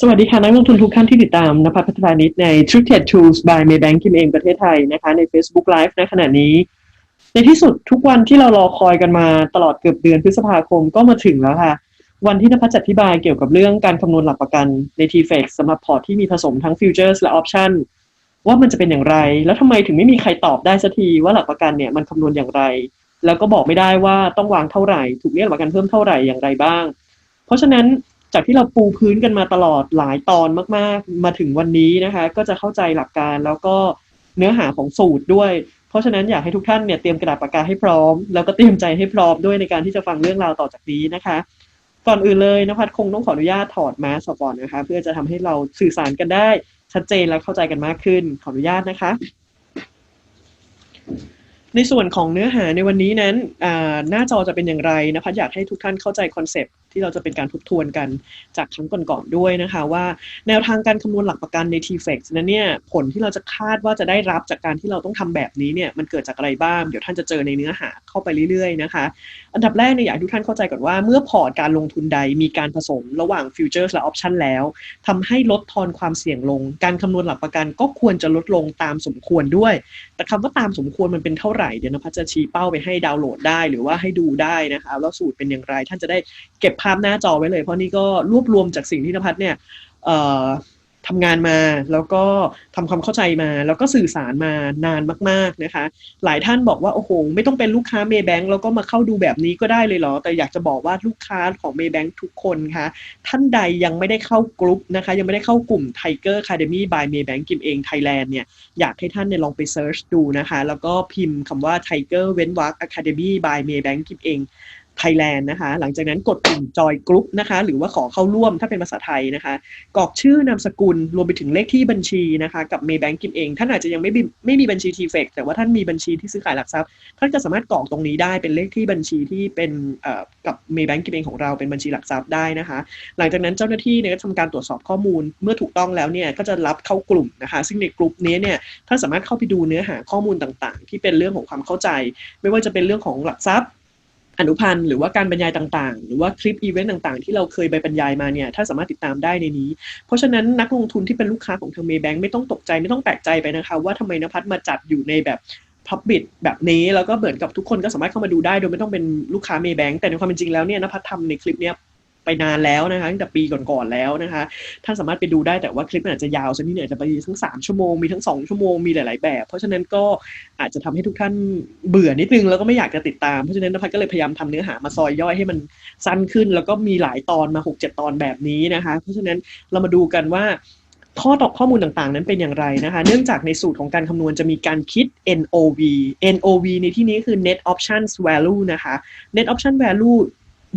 สวัสดีค่ะ นักลงทุนทุกท่านที่ติดตามนภัสพัฒนานิดใน Truth Tech Tools by Maybank กิมเองประเทศไทยนะคะ ใน Facebook Live ในขณะนี้ ในที่สุดทุกวันที่เรารอคอยกันมาตลอดเกือบเดือนพฤษภาคมก็มาถึงแล้วค่ะ วันที่นภัสจะอธิบายเกี่ยวกับเรื่องการคำนวณหลักประกันใน TFX สำหรับพอร์ตที่มีผสมทั้ง Futures และ Option ว่ามันจะเป็นอย่างไร แล้วทำไมถึงไม่มีใครตอบได้สักทีว่าหลักประกันเนี่ยมันคำนวณอย่างไร แล้วก็บอกไม่ได้ว่าต้องวางเท่าไหร่ ถูกเรียกหลักประกันเพิ่มเท่าไหร่อย่างไรบ้าง เพราะฉะนั้น จากที่เราปูพื้นกันมาตลอดหลายตอนมาก ๆ มาถึงวันนี้นะคะ ก็จะเข้าใจหลักการแล้วก็เนื้อหาของสูตรด้วย เพราะฉะนั้นอยากให้ทุกท่านเนี่ยเตรียมกระดาษปากกาให้พร้อม แล้วก็เตรียมใจให้พร้อมด้วยในการที่จะฟังเรื่องราวต่อจากนี้นะคะ ก่อนอื่นเลยนภัสคงต้องขออนุญาตถอดแมสกก่อนนะคะ เพื่อจะทำให้เราสื่อสารกันได้ชัดเจนและเข้าใจกันมากขึ้น ขออนุญาตนะคะในส่วนของเนื้อหาในวันนี้นั้นหน้าจอจะเป็นอย่างไรนภัสอยากให้ทุกท่านเข้าใจคอนเซปต์ ที่เราจะเป็นการทบทวนกันจากครั้งก่อนๆด้วยนะคะ ว่าแนวทางการคำนวณหลักประกันใน TFX นั้นเนี่ยผลที่เราจะคาดว่าจะได้รับจากการที่เราต้องทำแบบนี้เนี่ยมันเกิดจากอะไรบ้าง เดี๋ยวท่านจะเจอในเนื้อหาเข้าไปเรื่อยๆนะคะ อันดับแรกเนี่ยอยากให้ทุกท่านเข้าใจก่อนว่า เมื่อพอร์ตการลงทุนใดมีการผสมระหว่าง Futures และ Option แล้วทำให้ลดทอนความเสี่ยงลง การคำนวณหลักประกันก็ควรจะลดลงตามสมควรด้วย แต่คำว่าตามสมควรมันเป็นเท่าไหร่เดี๋ยวนภัสจะชี้เป้าไปให้ดาวน์โหลดได้ หรือว่าให้ดูได้นะคะแล้วสูตรเป็นอย่างไรท่านจะได้เก็บภาพหน้าจอไว้เลย เพราะนี่ก็รวบรวมจากสิ่งที่นภัสเนี่ยทำงานมาแล้วก็ทำความเข้าใจมา แล้วก็สื่อสารมานานมาก ๆนะคะ หลายท่านบอกว่าโอ้โหไม่ต้องเป็นลูกค้าเมย์แบงก์แล้วก็มาเข้าดูแบบนี้ก็ได้เลยเหรอ แต่อยากจะบอกว่าลูกค้าของเมย์แบงก์ทุกคนคะท่านใดยังไม่ได้เข้ากลุ่มนะคะ ยังไม่ได้เข้ากลุ่ม Tiger Academy by Maybank กิมเอง Thailand เนี่ยอยากให้ท่านเนี่ยลองไปเซิร์ชดูนะคะ แล้วก็พิมพ์คำว่า Tiger เว้นวรรค Academy by Maybank กิมเอง ไทยแลนด์นะคะ หลังจากนั้นกดปุ่มจอยกรุ๊ปนะคะ หรือว่าขอเข้าร่วมถ้าเป็นภาษาไทยนะคะ กรอกชื่อนามสกุลรวมไปถึงเลขที่บัญชีนะคะ กับ Maybank กิมเอง ท่านอาจจะยังไม่มีไม่มีบัญชี t f e c แต่ว่าท่านมีบัญชีที่ซื้อขายหลักทรัพย์ ท่านก็สามารถกรอกตรงนี้ได้เป็นเลขที่บัญชีที่เป็นกับ Maybank กิมเองของเราเป็นบัญชีหลักทรัพย์ได้นะคะ หลังจากนั้นเจ้าหน้าที่เนี่ยก็ทำการตรวจสอบข้อมูลเมื่อถูกต้องแล้วเนี่ยก็จะรับเข้ากลุ่มนะคะ ซึ่งในกลุ่มนี้เนี่ยท่านสามารถเข้าไปดูเนื้อหาข้อมูลต่างๆ ที่เป็นเรื่องของความเข้าใจ ไม่ว่าจะเป็นเรื่องของหลักทรัพย์ อนุพันธ์หรือว่าการบรรยายต่างๆ หรือว่าคลิปอีเวนต์ต่างๆ ที่เราเคยไปบรรยายมาเนี่ยถ้าสามารถติดตามได้ในนี้ เพราะฉะนั้นนักลงทุนที่เป็นลูกค้าของทางเมย์แบงค์ไม่ต้องตกใจไม่ต้องแปลกใจไปนะคะ ว่าทำไมนภัทรมาจัดอยู่ในแบบพับบิดแบบนี้แล้วก็เหมือนกับทุกคนก็สามารถเข้ามาดูได้โดยไม่ต้องเป็นลูกค้าเมย์แบงค์แต่ในความเป็นจริงแล้วเนี่ยนภัสทำในคลิปเนี้ย ไปนานแล้วนะคะตั้งแต่ปีก่อนๆแล้วนะคะท่านสามารถไปดูได้แต่ว่าคลิปมันอาจจะยาวสักนิดหน่อยจะไปทั้ง 3 ชั่วโมงมีทั้ง 2 ชั่วโมงมีหลาย ๆ แบบ เพราะฉะนั้นก็อาจจะทำให้ทุกท่านเบื่อนิดนึงแล้วก็ไม่อยากจะติดตามเพราะฉะนั้นนภัสก็เลยพยายามทำเนื้อหามาซอยย่อยให้มันสั้นขึ้น แล้วก็มีหลายตอนมา 6-7 ตอนแบบนี้นะคะ เพราะฉะนั้นเรามาดูกันว่าข้อตอบข้อมูลต่างๆ นั้นเป็นอย่างไรนะคะ เนื่องจากในสูตรของการคำนวณจะมีการคิด NOV NOV ในที่นี้คือ Net Options Value นะคะ Net Option Value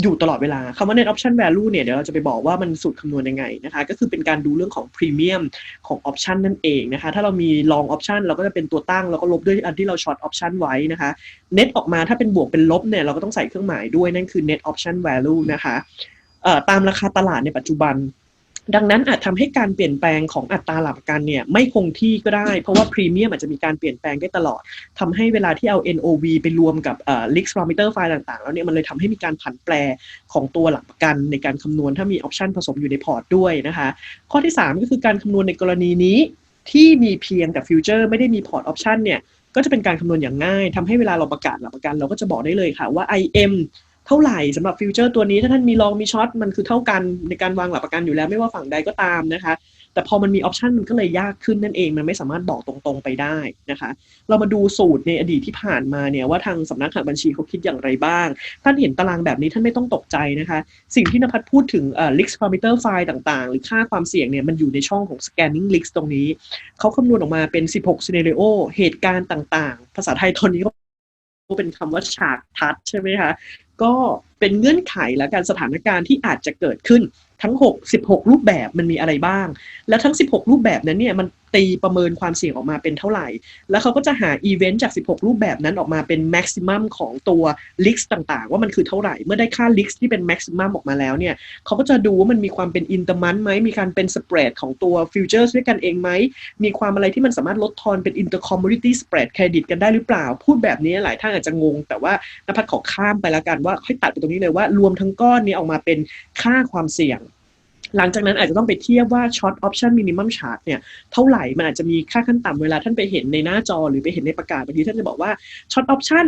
อยู่ตลอดเวลาคำว่า net option value เนี่ยเดี๋ยวเราจะไปบอกว่ามันสูตรคำนวณยังไงนะคะก็คือเป็นการดูเรื่องของ premium ของ option นั่นเองนะคะถ้าเรามี long option เราก็จะเป็นตัวตั้งแล้วก็ลบด้วยอันที่เรา short option ไว้นะคะ net ออกมาถ้าเป็นบวกเป็นลบเนี่ยเราก็ต้องใส่เครื่องหมายด้วยนั่นคือ net option value นะคะตามราคาตลาดในปัจจุบัน ดังนั้นอาจทำให้การเปลี่ยนแปลงของอัตราหลักประกันเนี่ยไม่คงที่ก็ได้ เพราะว่าพรีเมียมอาจจะมีการเปลี่ยนแปลงได้ตลอดทำให้เวลาที่เอา NOV ไปรวมกับเอ่อ Lex Parameter File ต่างๆ แล้วเนี่ยมันเลยทำให้มีการผันแปรของตัวหลักประกันในการคำนวณถ้ามีออปชันผสมอยู่ในพอร์ตด้วยนะคะ ข้อที่ 3 ก็คือการคำนวณในกรณีนี้ ที่มีเพียงแต่ฟิวเจอร์ไม่ได้มีพอร์ตออปชันเนี่ยก็จะเป็นการคำนวณอย่างง่ายทำให้เวลาเราประกาศหลักประกัน เราก็จะบอกได้เลยค่ะว่า IM เท่าไหร่สำหรับฟิวเจอร์ตัวนี้ถ้าท่านมีลองมีช็อตมันคือเท่ากันในการวางหลักประกันอยู่แล้วไม่ว่าฝั่งใดก็ตามนะคะ แต่พอมันมีออปชันมันก็เลยยากขึ้นนั่นเองมันไม่สามารถบอกตรงๆไปได้นะคะ เรามาดูสูตรในอดีตที่ผ่านมาเนี่ยว่าทางสำนักหักบัญชีเขาคิดอย่างไรบ้าง ท่านเห็นตารางแบบนี้ท่านไม่ต้องตกใจนะคะ สิ่งที่นภัสพูดถึงเอ่อ risk parameter file ต่างๆ หรือค่าความเสี่ยงเนี่ยมันอยู่ในช่องของ scanning risk ตรงนี้เขาคำนวณออกมาเป็น 16 scenario เหตุการณ์ต่างๆ ภาษาไทยตอนนี้ก็เป็นคำว่าฉากทัดใช่ไหมคะ ก็เป็นเงื่อนไขและการสถานการณ์ที่อาจจะเกิดขึ้นทั้ง 6 16 รูปแบบมันมีอะไรบ้าง และทั้ง 16 รูปแบบนั้นเนี่ยมัน ตีประเมินความเสี่ยงออกมาเป็นเท่าไหร่ แล้วเขาก็จะหาอีเวนต์จาก 16 รูปแบบนั้นออกมาเป็นแม็กซิมัมของตัวลิกซ์ต่างๆ ว่ามันคือเท่าไหร่ เมื่อได้ค่าลิกซ์ที่เป็นแม็กซิมัมออกมาแล้วเนี่ยเขาก็จะดูว่ามันมีความเป็นอินเตอร์มันไหม มีการเป็นสเปรดของตัวฟิวเจอร์ด้วยกันเองไหม มีความอะไรที่มันสามารถลดทอนเป็น intercommodity spread credit กันได้หรือเปล่า พูดแบบนี้หลายท่านอาจจะงง แต่ว่านภัสขอข้ามไปแล้วกันว่าค่อยตัดไปตรงนี้เลยว่ารวมทั้งก้อนนี้ออกมาเป็นค่าความเสี่ยง หลังจากนั้นอาจจะต้องไปเทียบว่าช็อตออปชันมินิมัมชาร์ตเนี่ยเท่าไหร่มันอาจจะมีค่าขั้นต่ำเวลาท่านไปเห็นในหน้าจอหรือไปเห็นในประกาศบางทีท่านจะบอกว่าช็อตออปชัน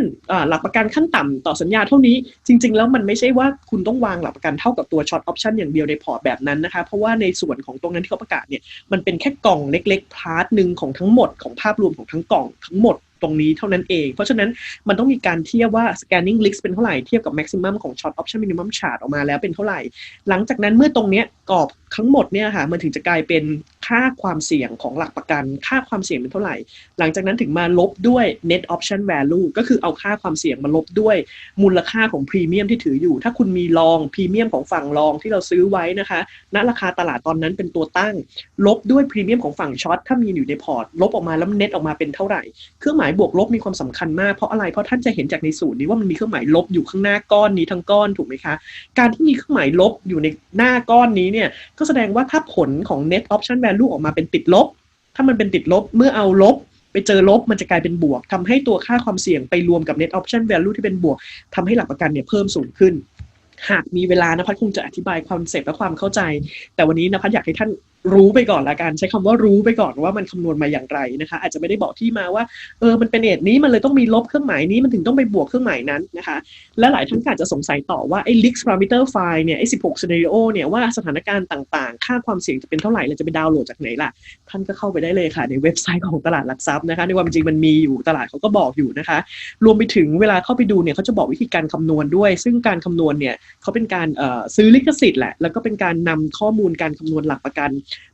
หลักประกันขั้นต่ำต่อสัญญาเท่านี้จริง ๆ แล้วมันไม่ใช่ว่าคุณต้องวางหลักประกันเท่ากับตัวช็อตออปชันอย่างเดียวในพอร์ตแบบนั้นนะคะเพราะว่าในส่วนของตรงนั้นที่เขาประกาศเนี่ยมันเป็นแค่กล่องเล็กๆพาร์ทหนึ่งของทั้งหมดของภาพรวมของทั้งกล่องทั้งหมด ตรงนี้เท่านั้นเอง เพราะฉะนั้นมันต้องมีการเทียบว่า scanning list เป็นเท่าไหร่เทียบกับ maximum ของ short option minimum chart ออกมาแล้วเป็นเท่าไหร่ หลังจากนั้นเมื่อตรงเนี้ยกรอบทั้งหมดเนี่ยค่ะมันถึงจะกลายเป็นค่าความเสี่ยงของหลักประกัน ค่าความเสี่ยงเป็นเท่าไหร่ หลังจากนั้นถึงมาลบด้วย net option value ก็คือเอาค่าความเสี่ยงมาลบด้วยมูลค่าของพรีเมียมที่ถืออยู่ ถ้าคุณมีลองพรีเมียมของฝั่งลองที่เราซื้อไว้นะคะ ณ ราคาตลาดตอนนั้นเป็นตัวตั้ง ลบด้วยพรีเมียมของฝั่งช็อตถ้ามีอยู่ในพอร์ต ลบออกมาแล้วเน็ตออกมาเป็นเท่าไหร่ เครื่องหมายบวกลบมีความสำคัญมากเพราะอะไรเพราะท่านจะเห็นจากในสูตรนี้ว่ามันมีเครื่องหมายลบอยู่ข้างหน้าก้อนนี้ทั้งก้อนถูกไหมคะ การที่มีเครื่องหมายลบอยู่ในหน้าก้อนนี้เนี่ยก็แสดงว่าถ้าผลของ net option value ออกมาเป็นติดลบ ถ้ามันเป็นติดลบเมื่อเอาลบไปเจอลบมันจะกลายเป็นบวกทำให้ตัวค่าความเสี่ยงไปรวมกับ net option value ที่เป็นบวกทำให้หลักประกันเนี่ยเพิ่มสูงขึ้น หากมีเวลานภัสคงจะอธิบายคอนเซปต์และความเข้าใจ แต่วันนี้นภัสอยากให้ท่าน รู้ไปก่อนละกันใช้คำว่ารู้ไปก่อนว่ามันคำนวณมาอย่างไรนะคะ อาจจะไม่ได้บอกที่มาว่าเออมันเป็นเอทนี้มันเลยต้องมีลบเครื่องหมายนี้มันถึงต้องไปบวกเครื่องหมายนั้นนะคะ และหลายท่านอาจจะสงสัยต่อว่าไอ้ leaks parameter file เนี่ยไอ้16 scenario เนี่ยว่าสถานการณ์ต่างๆ ค่าความเสี่ยงจะเป็นเท่าไหร่เราจะไปดาวน์โหลดจากไหนล่ะ ท่านก็เข้าไปได้เลยค่ะในเว็บไซต์ของตลาดหลักทรัพย์นะคะในความจริงมันมีอยู่ตลาดเขาก็บอกอยู่นะคะ รวมไปถึงเวลาเข้าไปดูเนี่ยเขาจะบอกวิธีการคำนวณด้วย ซึ่งการคำนวณเนี่ยเขาเป็นการซื้อลิขสิทธิ์แหละแล้วก็เป็นการนำข้อมูลการคำนวณหลักประกัน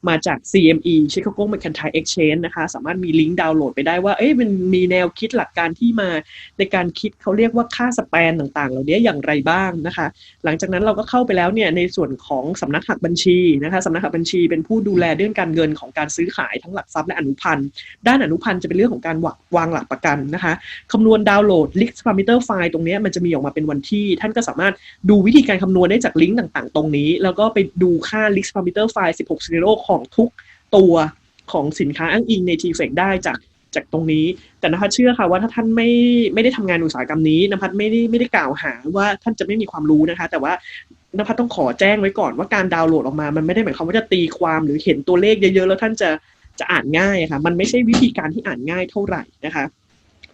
มาจาก CME Chicago Mercantile Exchange นะคะ สามารถมีลิงก์ดาวน์โหลดไปได้ว่า เอ๊ะมันมีแนวคิดหลักการที่มาในการคิดเขาเรียกว่าค่าสแปนต่างๆ เหล่านี้อย่างไรบ้างนะคะ หลังจากนั้นเราก็เข้าไปแล้วเนี่ยในส่วนของสำนักหักบัญชีนะคะสำนักหักบัญชีเป็นผู้ดูแลเรื่องการเงินของการซื้อขายทั้งหลักทรัพย์และอนุพันธ์ ด้านอนุพันธ์จะเป็นเรื่องของการวางหลักประกันนะคะคำนวณดาวน์โหลด list parameter file ตรงนี้มันจะมีออกมาเป็นวันที่ ท่านก็สามารถดูวิธีการคำนวณได้จากลิงก์ต่างๆ ตรงนี้ แล้วก็ไปดูค่า list parameter file 16ของทุกตัวของสินค้าอ้างอิงใน t f e c ได้จากจากตรงนี้ แต่นภัสเชื่อค่ะว่าถ้าท่านไม่ไม่ได้ทำงานอุตสาหกรรมนี้นภัสไม่ได้ไม่ได้กล่าวหาว่าท่านจะไม่มีความรู้นะคะ แต่ว่านภัสต้องขอแจ้งไว้ก่อนว่าการดาวน์โหลดออกมา มันไม่ได้หมายความว่าจะตีความหรือเห็นตัวเลขเยอะๆ แล้วท่านจะจะอ่านง่ายค่ะ มันไม่ใช่วิธีการที่อ่านง่ายเท่าไหร่นะคะ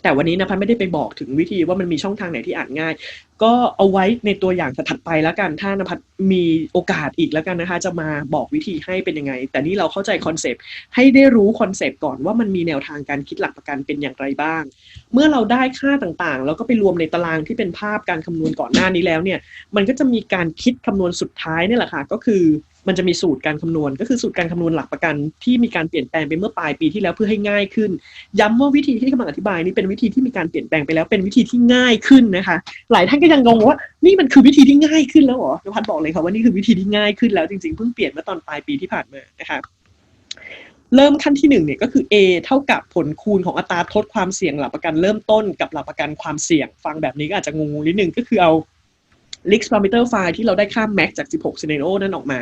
แต่วันนี้นภัสไม่ได้ไปบอกถึงวิธีว่ามันมีช่องทางไหนที่อ่านง่าย ก็เอาไว้ในตัวอย่างถัดไปแล้วกัน ถ้านภัสมีโอกาสอีกแล้วกันนะคะ จะมาบอกวิธีให้เป็นยังไง แต่นี่เราเข้าใจคอนเซปต์ให้ได้รู้คอนเซปต์ก่อนว่ามันมีแนวทางการคิดหลักประกันเป็นอย่างไรบ้าง เมื่อเราได้ค่าต่างๆ แล้วก็ไปรวมในตารางที่เป็นภาพการคำนวณก่อนหน้านี้แล้วเนี่ย มันก็จะมีการคิดคำนวณสุดท้ายนี่แหละค่ะก็คือ มันจะมีสูตรการคำนวณ ก็คือสูตรการคำนวณหลักประกันที่มีการเปลี่ยนแปลงไปเมื่อปลายปีที่แล้วเพื่อให้ง่ายขึ้น ย้ำว่าวิธีที่กำลังอธิบายนี้เป็นวิธีที่มีการเปลี่ยนแปลงไปแล้วเป็นวิธีที่ง่ายขึ้นนะคะ หลายท่านก็ยังงงว่านี่มันคือวิธีที่ง่ายขึ้นแล้วเหรอนภัสบอกเลยค่ะว่านี่คือวิธีที่ง่ายขึ้นแล้วจริงๆเพิ่งเปลี่ยนเมื่อตอนปลายปีที่ผ่านมานะคะเริ่มขั้นที่หนึ่งเนี่ยก็คือ A เท่ากับผลคูณของอัตราทดความเสี่ยงหลักประกันเริ่มต้นกับหลักประกันความเสี่ยง ฟังแบบนี้ก็อาจจะงงนิดนึงก็คือเอา l i x parameter file ที่เราได้ค่า max จาก 16 scenario นั้นออกมา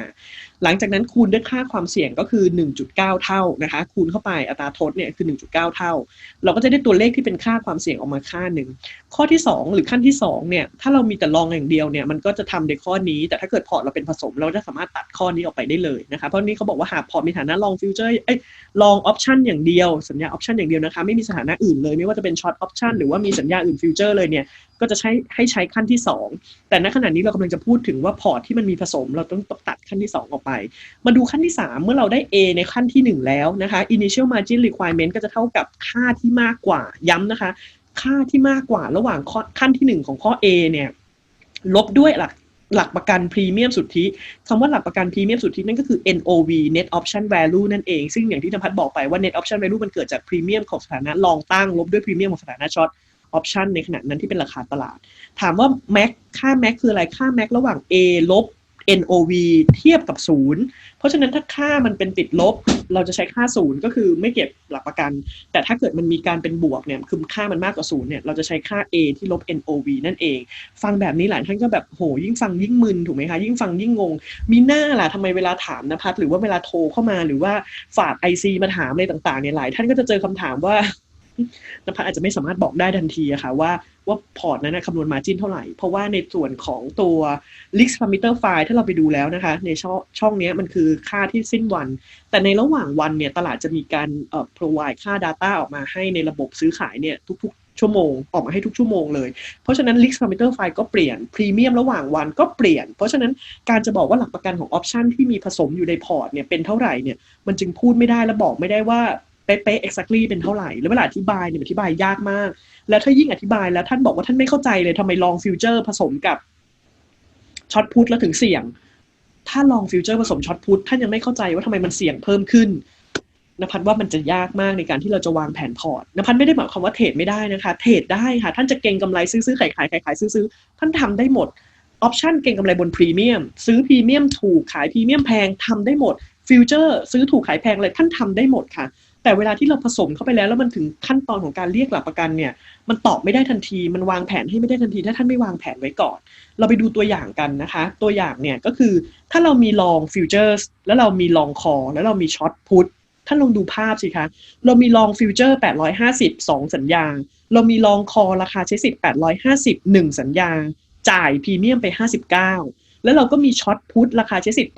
หลังจากนั้นคูณด้วยค่าความเสี่ยงก็คือ 1.9 เท่านะคะ คูณเข้าไปอัตราทดเนี่ยคือ 1.9 เท่า เราก็จะได้ตัวเลขที่เป็นค่าความเสี่ยงออกมาค่าหนึ่งข้อที่ 2 หรือขั้นที่2เนี่ยถ้าเรามีแต่ลองอย่างเดียวเนี่ยมันก็จะทำในข้อนี้ แต่ถ้าเกิดพอร์ตเราเป็นผสม เราจะสามารถตัดข้อนี้ออกไปได้เลยนะคะเพราะนี้เขาบอกว่าหากพอร์ตมีฐานะลองฟิวเจอร์เอ้ยลองออปชันอย่างเดียวสัญญาออปชันอย่างเดียวนะคะไม่มีสถานะอื่นเลยไม่ว่าจะเป็นช็อตออปชันหรือว่ามีสัญญาอื่นฟิวเจอร์เลยเนี่ยก็จะใช้ให้ใช้ขั้นที่ 2 แต่ณขณะนี้เรากำลังจะพูดถึงว่าพอร์ตที่มันมีผสม เราต้องตัดขั้นที่ 2 ออกไปมาดูขั้นที่ 3 เมื่อเราได้ A ในขั้นที่ 1 แล้วนะคะ initial margin requirement ก็จะเท่ากับค่าที่มากกว่าย้ำนะคะ ค่าที่มากกว่าระหว่างขั้นที่ 1 ของข้อ A เนี่ยลบด้วยหลักหลักประกันพรีเมียมสุทธิคำว่าหลักประกันพรีเมียมสุทธินั่นก็คือ NOV net option value นั่นเอง ซึ่งอย่างที่นภัสบอกไปว่า net option value มันเกิดจากพรีเมียมของสถานะลองตั้งลบด้วยพรีเมียมของสถานะช็อตออปชันในขณะนั้นที่เป็นราคาตลาด ถามว่า max ค่า max คืออะไร ค่า max ระหว่าง A ลบ NOV เทียบกับศูนย์เพราะฉะนั้นถ้าค่ามันเป็นติดลบ เราจะใช้ค่าศูนย์ก็คือไม่เก็บหลักประกัน แต่ถ้าเกิดมันมีการเป็นบวกเนี่ยคือค่ามันมากกว่าศูนย์เนี่ยเราจะใช้ค่า A ที่ลบ NOV นั่นเอง ฟังแบบนี้หลายท่านก็แบบโหยิ่งฟังยิ่งมึนถูกไหมคะยิ่งฟังยิ่งงง มีหน้าล่ะทำไมเวลาถามนะพัดหรือว่าเวลาโทรเข้ามาหรือว่าฝาก IC มาถามอะไรต่างๆเนี่ยหลายท่านก็จะเจอคำถามว่า นภัสอาจจะไม่สามารถบอกได้ทันทีอะค่ะว่าว่าพอร์ตนั้นนะคำนวณมาจินเท่าไหร่ เพราะว่าในส่วนของตัว Lix Parameter File ถ้าเราไปดูแล้วนะคะ ในช่องช่องนี้มันคือค่าที่สิ้นวัน แต่ในระหว่างวันเนี่ยตลาดจะมีการเอ่อ provide ค่า Data ออกมาให้ในระบบซื้อขายเนี่ยทุกๆ ชั่วโมงออกมาให้ทุกชั่วโมงเลย เพราะฉะนั้น Lix Parameter File ก็เปลี่ยนพรีเมียมระหว่างวันก็เปลี่ยน เพราะฉะนั้นการจะบอกว่าหลักประกันของออปชันที่มีผสมอยู่ในพอร์ตเนี่ยเป็นเท่าไหร่เนี่ยมันจึงพูดไม่ได้และบอกไม่ได้ว่า เป๊ะๆ exactly เป็นเท่าไหร่ แล้วเวลาอธิบายเนี่ยอธิบายยากมาก แล้วถ้ายิ่งอธิบายแล้วท่านบอกว่าท่านไม่เข้าใจเลยทำไมลองฟิวเจอร์ผสมกับช็อตพุทแล้วถึงเสี่ยง ถ้าลองฟิวเจอร์ผสมช็อตพุทท่านยังไม่เข้าใจว่าทำไมมันเสี่ยงเพิ่มขึ้นนภัสว่ามันจะยากมากในการที่เราจะวางแผนพอร์ตนภัสไม่ได้หมายความว่าเทรดไม่ได้นะคะ เทรดได้ค่ะ ท่านจะเก็งกำไรซื้อซื้อขายขายขายขายซื้อซื้อท่านทำได้หมด ออปชันเก็งกำไรบนพรีเมียม ซื้อพรีเมียมถูกขายพรีเมียมแพงทำได้หมด ฟิวเจอร์ซื้อถูกขายแพงเลยท่านทำได้หมดค่ะ แต่เวลาที่เราผสมเข้าไปแล้วแล้วมันถึงขั้นตอนของการเรียกหลักประกันเนี่ย มันตอบไม่ได้ทันที มันวางแผนให้ไม่ได้ทันที ถ้าท่านไม่วางแผนไว้ก่อน เราไปดูตัวอย่างกันนะคะ ตัวอย่างเนี่ยก็คือถ้าเรามีลองฟิวเจอร์สแล้วเรามีลองคอแล้วเรามีช็อตพุทท่านลองดูภาพสิคะ เรามีลองฟิวเจอร์ 850 2 สัญญา เรามีลองคอราคาใช้สิทธิ์ 850 1 สัญญา จ่ายพรีเมียมไป 59 แล้วเราก็มีช็อตพุทราคาใช้สิทธิ์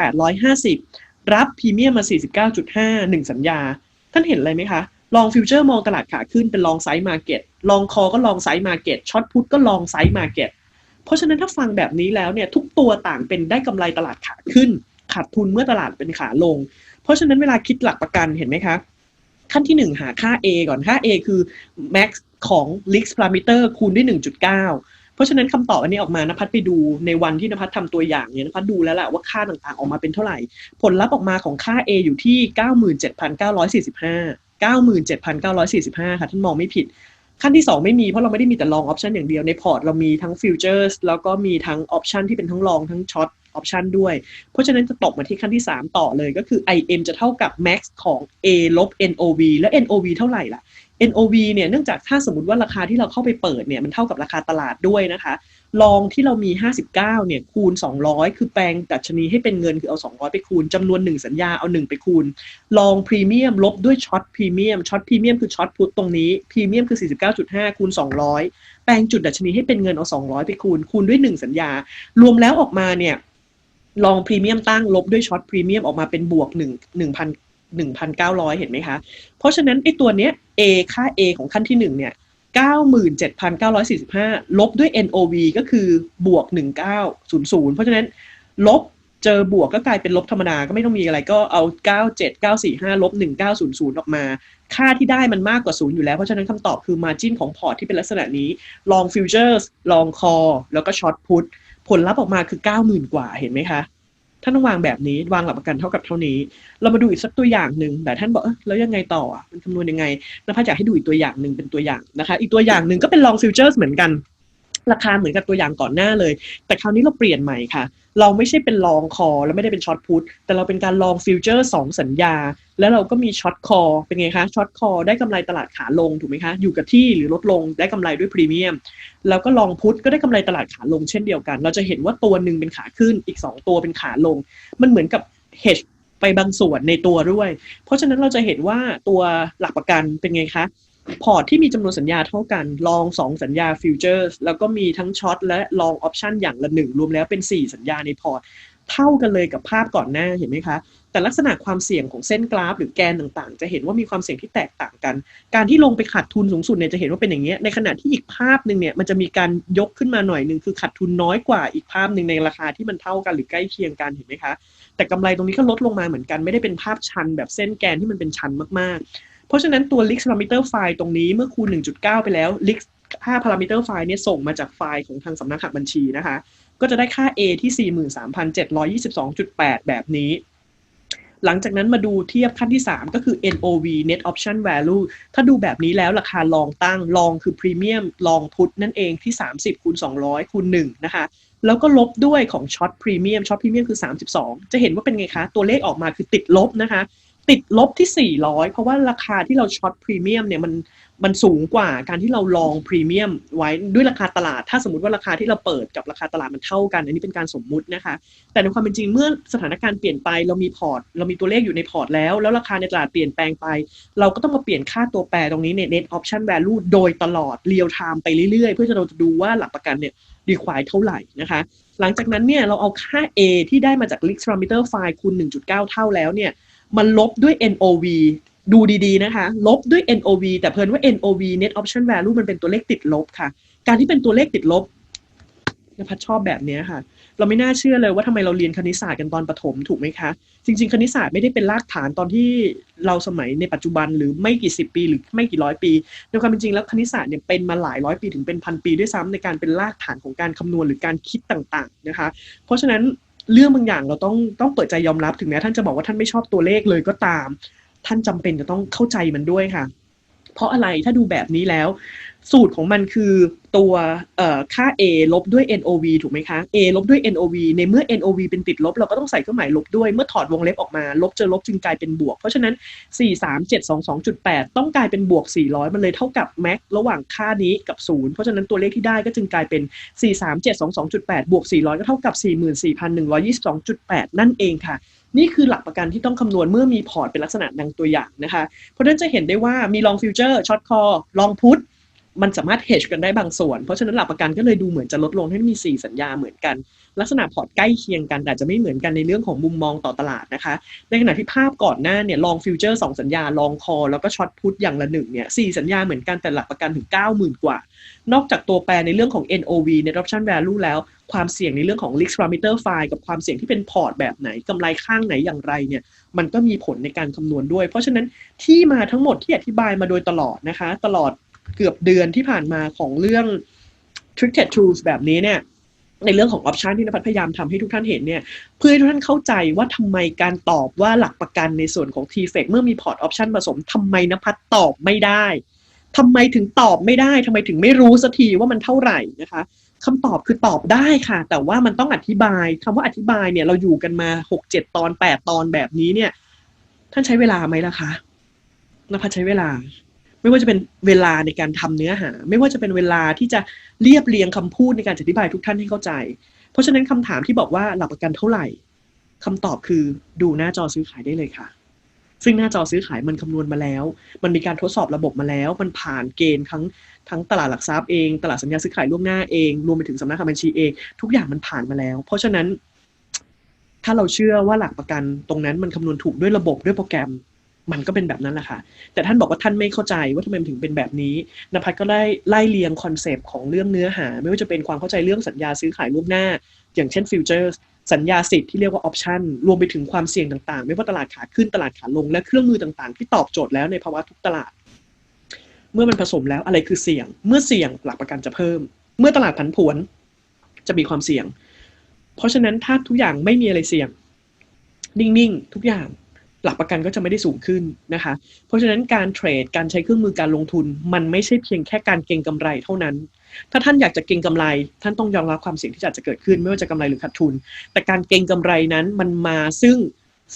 850 รับพรีเมียมมา 49.5 1 สัญญา ท่านเห็นอะไรไหมคะ ลองฟิวเจอร์มองตลาดขาขึ้นเป็นลองไซส์มาเก็ต ลองคอก็ลองไซส์มาเก็ต ช็อตพุทก็ลองไซส์มาเก็ต เพราะฉะนั้นถ้าฟังแบบนี้แล้วเนี่ยทุกตัวต่างเป็นได้กำไรตลาดขาขึ้น ขาดทุนเมื่อตลาดเป็นขาลง เพราะฉะนั้นเวลาคิดหลักประกันเห็นไหมคะ ขั้นที่ 1 หาค่า A ก่อนค่า A คือ max ของ Lix parameter คูณด้วย1.9 เพราะฉะนั้นคำตอบอันนี้ออกมานภัสไปดูในวันที่นภัสทำตัวอย่างเนี่ยนภัสดูแล้วแหละว่าค่าต่างๆออกมาเป็นเท่าไหร่ ผลลัพธ์ออกมาของค่า A อยู่ที่ 97,945 97,945 ค่ะท่านมองไม่ผิด ขั้นที่ 2 ไม่มีเพราะเราไม่ได้มีแต่ลองออปชันอย่างเดียวในพอร์ตเรามีทั้งฟิวเจอร์สแล้วก็มีทั้งออปชันที่เป็นทั้งลองทั้งช็อตออปชันด้วย เพราะฉะนั้นจะตกมาที่ขั้นที่ 3 ต่อเลยก็คือ IM จะเท่ากับ max ของ A ลบ NOV และ NOV เท่าไหร่ล่ะ NOV เนี่ยเนื่องจากถ้าสมมติว่าราคาที่เราเข้าไปเปิดเนี่ยมันเท่ากับราคาตลาดด้วยนะคะลองที่เรามี 59 เนี่ยคูณ 200 คือแปลงดัชนีให้เป็นเงินคือเอา 200 ไปคูณจำนวน 1 สัญญาเอา 1 ไปคูณ ลองพรีเมียมลบด้วยช็อตพรีเมียมช็อตพรีเมียมคือช็อตพุทตรงนี้พรีเมียมคือ 49.5 คูณ 200 แปลงจุดดัชนีให้เป็นเงินเอา 200 ไปคูณ คูณด้วย 1 สัญญา รวมแล้วออกมาเนี่ยลองพรีเมียมตั้งลบด้วยช็อตพรีเมียมออกมาเป็นบวก1 1,000 1,900 เห็นไหมคะ เพราะฉะนั้นไอ้ตัวเนี้ย A ค่า A ของขั้นที่1เนี่ย97,945 ลบด้วย NOV ก็คือบวก 1900 เพราะฉะนั้นลบเจอบวกก็กลายเป็นลบธรรมดาก็ไม่ต้องมีอะไรก็เอา 97945 ลบ 1900 ออกมา ค่าที่ได้มันมากกว่า0อยู่แล้ว เพราะฉะนั้นคำตอบคือ margin ของพอร์ตที่เป็นลักษณะนี้ลอง futures ลอง call แล้วก็ short put ผลลัพธ์ออกมาคือ 90,000 กว่าเห็นไหมคะ ท่านต้องวางแบบนี้ วางหลักประกันเท่ากับเท่านี้ เรามาดูอีกสักตัวอย่างหนึ่งแต่ท่านบอกแล้วยังไงต่อมันคำนวณยังไงนภัสอยากให้ดูอีกตัวอย่างหนึ่งเป็นตัวอย่างนะคะ อีกตัวอย่างหนึ่งก็เป็นลองฟิวเจอร์สเหมือนกัน ราคาเหมือนกับตัวอย่างก่อนหน้าเลย แต่คราวนี้เราเปลี่ยนใหม่ค่ะ เราไม่ใช่เป็นลองคอแล้วไม่ได้เป็นช็อตพุทแต่เราเป็นการลองฟิวเจอร์สองสัญญา แล้วเราก็มีช็อตคอเป็นไงคะช็อตคอได้กำไรตลาดขาลงถูกไหมคะ อยู่กับที่หรือลดลงได้กำไรด้วยพรีเมียม แล้วก็ลองพุทก็ได้กำไรตลาดขาลงเช่นเดียวกัน เราจะเห็นว่าตัวหนึ่งเป็นขาขึ้นอีก 2 ตัวเป็นขาลง มันเหมือนกับ hedge ไปบางส่วนในตัวด้วย เพราะฉะนั้นเราจะเห็นว่าตัวหลักประกันเป็นไงคะ พอร์ตที่มีจำนวนสัญญาเท่ากัน ลอง 2 สัญญาฟิวเจอร์แล้วก็มีทั้งช็อตและลองออปชันอย่างละหนึ่งรวมแล้วเป็น 4 สัญญาในพอร์ต เท่ากันเลยกับภาพก่อนหน้าเห็นไหมคะ แต่ลักษณะความเสี่ยงของเส้นกราฟ หรือแกนต่างๆ จะเห็นว่ามีความเสี่ยงที่แตกต่างกัน การที่ลงไปขาดทุนสูงสุดเนี่ยจะเห็นว่าเป็นอย่างเงี้ยในขณะที่อีกภาพหนึ่งเนี่ยมันจะมีการยกขึ้นมาหน่อยหนึ่งคือขาดทุนน้อยกว่าอีกภาพหนึ่งในราคาที่มันเท่ากันหรือใกล้เคียงกันเห็นไหมคะแต่กำไรตรงนี้ก็ลดลงมาเหมือนกันไม่ได้เป็นภาพชันแบบเส้นแกนที่มันเป็นชันมากๆ เพราะฉะนั้นตัว Lix parameter file ตรงนี้เมื่อคูณ 1.9 ไปแล้ว Lix ค่า parameter file เนี่ยส่งมาจากไฟล์ของทางสำนักหักบัญชีนะคะ ก็จะได้ค่า A ที่ 43,722.8 แบบนี้ หลังจากนั้นมาดูเทียบขั้นที่ 3 ก็คือ NOV Net Option Value ถ้าดูแบบนี้แล้วราคาลองตั้งลองคือ Premium ลองพุทนั่นเองที่ 30คูณ200คูณ1นะคะแล้วก็ลบด้วยของช็อตพรีเมียมช็อตพรีเมียมคือ 32 จะเห็นว่าเป็นไงคะ ตัวเลขออกมาคือติดลบนะคะ ติดลบที่ 400 เพราะว่าราคาที่เราช็อตพรีเมียมเนี่ยมันมันสูงกว่าการที่เราลองพรีเมียมไว้ด้วยราคาตลาด ถ้าสมมติว่าราคาที่เราเปิดกับราคาตลาดมันเท่ากัน อันนี้เป็นการสมมุตินะคะ แต่ในความเป็นจริงเมื่อสถานการณ์เปลี่ยนไปเรามีพอร์ต เรามีตัวเลขอยู่ในพอร์ตแล้ว แล้วราคาในตลาดเปลี่ยนแปลงไป เราก็ต้องมาเปลี่ยนค่าตัวแปรตรงนี้ใน net option value โดยตลอดเรียลไทม์ไปเรื่อยๆ เพื่อจะเราจะดูว่าหลักประกันเนี่ยดีควายเท่าไหร่นะคะ หลังจากนั้นเนี่ยเราเอาค่า A ที่ได้มาจาก Risk Parameter File คูณ1.9 เท่าแล้วเนี่ย มันลบด้วย NOV ดูดีๆนะคะ ลบด้วย NOV แต่เพิ่นว่า NOV Net Option Value มันเป็นตัวเลขติดลบค่ะ การที่เป็นตัวเลขติดลบนภัสชอบแบบนี้ค่ะ เราไม่น่าเชื่อเลยว่าทำไมเราเรียนคณิตศาสตร์กันตอนประถมถูกไหมคะ จริง ๆ คณิตศาสตร์ไม่ได้เป็นรากฐานตอนที่เราสมัยในปัจจุบันหรือไม่กี่สิบปี หรือไม่กี่ร้อยปีในความเป็นจริงแล้วคณิตศาสตร์เนี่ยเป็นมาหลายร้อยปีถึงเป็นพันปีด้วยซ้ำในการเป็นรากฐานของการคำนวณหรือการคิดต่างๆนะคะ เพราะฉะนั้น เรื่องบางอย่างเราต้องต้องเปิดใจยอมรับถึงแม้ท่านจะบอกว่าท่านไม่ชอบตัวเลขเลยก็ตาม ท่านจำเป็นจะต้องเข้าใจมันด้วยค่ะ เพราะอะไรถ้าดูแบบนี้แล้ว สูตรของมันคือตัวค่า A ลบด้วย NOV ถูกไหมคะ A ลบด้วย NOV ในเมื่อ NOV เป็นติดลบ เราก็ต้องใส่เครื่องหมายลบด้วย เมื่อถอดวงเล็บออกมา ลบเจอลบจึงกลายเป็นบวก เพราะฉะนั้น 43722.8 ต้องกลายเป็นบวก 400 มันเลยเท่ากับแม็กระหว่างค่านี้กับ 0 เพราะฉะนั้นตัวเลขที่ได้ก็จึงกลายเป็น 43722.8 บวก 400 ก็เท่ากับ 44,122.8 นั่นเองค่ะนี่คือหลักประกันที่ต้องคำนวณเมื่อมีพอร์ตเป็นลักษณะดังตัวอย่างนะคะ เพราะฉะนั้นจะเห็นได้ว่ามีลองฟิวเจอร์ช็อตคอลองพุท มันสามารถ hedge กันได้บางส่วน เพราะฉะนั้นหลักประกันก็เลยดูเหมือนจะลดลงให้มี 4 สัญญาเหมือนกัน ลักษณะพอร์ตใกล้เคียงกัน แต่จะไม่เหมือนกันในเรื่องของมุมมองต่อตลาดนะคะ ในขณะที่ภาพก่อนหน้าเนี่ยลองฟิวเจอร์2สัญญาลองคอ แล้วก็ช็อตพุทอย่างละหนึ่งเนี่ยสสัญญาเหมือนกันแต่หลักประกันถึง 90,000 กว่า นอกจากตัวแปรในเรื่องของ NOV Net Option Value แล้ว ความเสี่ยงในเรื่องของ Risk Parameter File กับความเสี่ยงที่เป็นพอร์ตแบบไหนกำไรข้างไหนอย่างไรเนี่ยมันก็มีผลในการคำนวณด้วย เพราะฉะนั้นที่มาทั้งหมดที่อธิบายมาโดยตลอดนะคะ ตลอด เกือบเดือนที่ผ่านมาของเรื่อง Tricked Tools แบบนี้เนี่ยในเรื่องของออปชันที่นภัทรพยายามทำให้ทุกท่านเห็นเนี่ยเพื่อให้ทุกท่านเข้าใจว่าทำไมการตอบว่าหลักประกันในส่วนของ t f e c เมื่อมีพอร์ตออปชันผสมทำไมนภัทรตอบไม่ได้ทำไมถึงตอบไม่ได้ทำไมถึงไม่รู้สักทีว่ามันเท่าไหร่นะคะคำตอบคือตอบได้ค่ะ แต่ว่ามันต้องอธิบายคำว่าอธิบายเนี่ยเราอยู่กันมาหกเจ็ดตอนแปดตอนแบบนี้เนี่ย ท่านใช้เวลาไหมล่ะคะนภัทรใช้เวลา ไม่ว่าจะเป็นเวลาในการทำเนื้อหา ไม่ว่าจะเป็นเวลาที่จะเรียบเรียงคำพูดในการอธิบายทุกท่านให้เข้าใจ เพราะฉะนั้นคำถามที่บอกว่าหลักประกันเท่าไหร่คำตอบคือดูหน้าจอซื้อขายได้เลยค่ะ ซึ่งหน้าจอซื้อขายมันคำนวณมาแล้ว มันมีการทดสอบระบบมาแล้ว มันผ่านเกณฑ์ทั้งทั้งตลาดหลักทรัพย์เอง ตลาดสัญญาซื้อขายล่วงหน้าเอง รวมไปถึงสำนักงานบัญชีเอง ทุกอย่างมันผ่านมาแล้ว เพราะฉะนั้นถ้าเราเชื่อว่าหลักประกันตรงนั้นมันคำนวณถูกด้วยระบบด้วยโปรแกรม มันก็เป็นแบบนั้นแหละค่ะ แต่ท่านบอกว่าท่านไม่เข้าใจว่าทำไมมันถึงเป็นแบบนี้นภัสก็ได้ไล่เรียงคอนเซปต์ของเรื่องเนื้อหา ไม่ว่าจะเป็นความเข้าใจเรื่องสัญญาซื้อขายล่วงหน้า อย่างเช่นฟิวเจอร์สัญญาสิทธิ์ที่เรียกว่าออปชันรวมไปถึงความเสี่ยงต่างๆ ไม่ว่าตลาดขาขึ้นตลาดขาลง และเครื่องมือต่างๆ ที่ตอบโจทย์แล้วในภาวะทุกตลาด เมื่อมันผสมแล้วอะไรคือเสี่ยง เมื่อเสี่ยงหลักประกันจะเพิ่ม เมื่อตลาดผันผวนจะมีความเสี่ยง เพราะฉะนั้นถ้าทุกอย่างไม่มีอะไรเสี่ยง นิ่งๆทุกอย่าง หลักประกันก็จะไม่ได้สูงขึ้นนะคะ เพราะฉะนั้นการเทรดการใช้เครื่องมือการลงทุน มันไม่ใช่เพียงแค่การเก็งกำไรเท่านั้น ถ้าท่านอยากจะเก็งกำไร ท่านต้องยอมรับความเสี่ยงที่อาจจะเกิดขึ้น ไม่ว่าจะกำไรหรือขาดทุน แต่การเก็งกำไรนั้นมันมาซึ่ง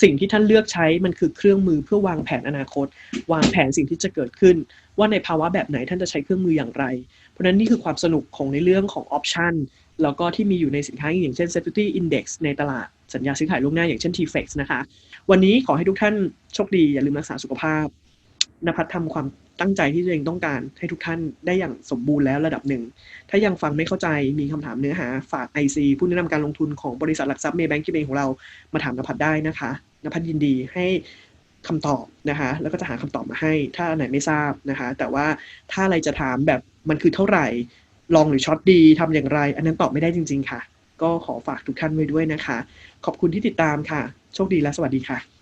สิ่งที่ท่านเลือกใช้มันคือเครื่องมือเพื่อวางแผนอนาคต วางแผนสิ่งที่จะเกิดขึ้น ว่าในภาวะแบบไหนท่านจะใช้เครื่องมืออย่างไร เพราะฉะนั้นนี่คือความสนุกของในเรื่องของออปชันแล้วก็ที่มีอยู่ในสินค้าอย่างเช่น Security Index ในตลาด สัญญาซื้อขายล่วงหน้าอย่างเช่น TFX นะคะ วันนี้ขอให้ทุกท่านโชคดี อย่าลืมรักษาสุขภาพนภัทรทำความตั้งใจที่ตัวเองต้องการให้ทุกท่านได้อย่างสมบูรณ์แล้วระดับหนึ่ง ถ้ายังฟังไม่เข้าใจมีคำถามเนื้อหาฝาก IC ผู้แนะนำการลงทุนของบริษัทหลักทรัพย์เมย์แบงก์คิเบงของเรามาถามนภัทรได้นะคะนภัทรยินดีให้คำตอบนะคะ แล้วก็จะหาคำตอบมาให้ ถ้าไหนไม่ทราบนะคะ แต่ว่าถ้าอะไรจะถามแบบมันคือเท่าไหร่ ลองหรือช็อตดีทำอย่างไร อันนั้นตอบไม่ได้จริง ๆ ค่ะ ก็ขอฝากทุกท่านไว้ด้วยนะคะ ขอบคุณที่ติดตามค่ะ โชคดีและสวัสดีค่ะ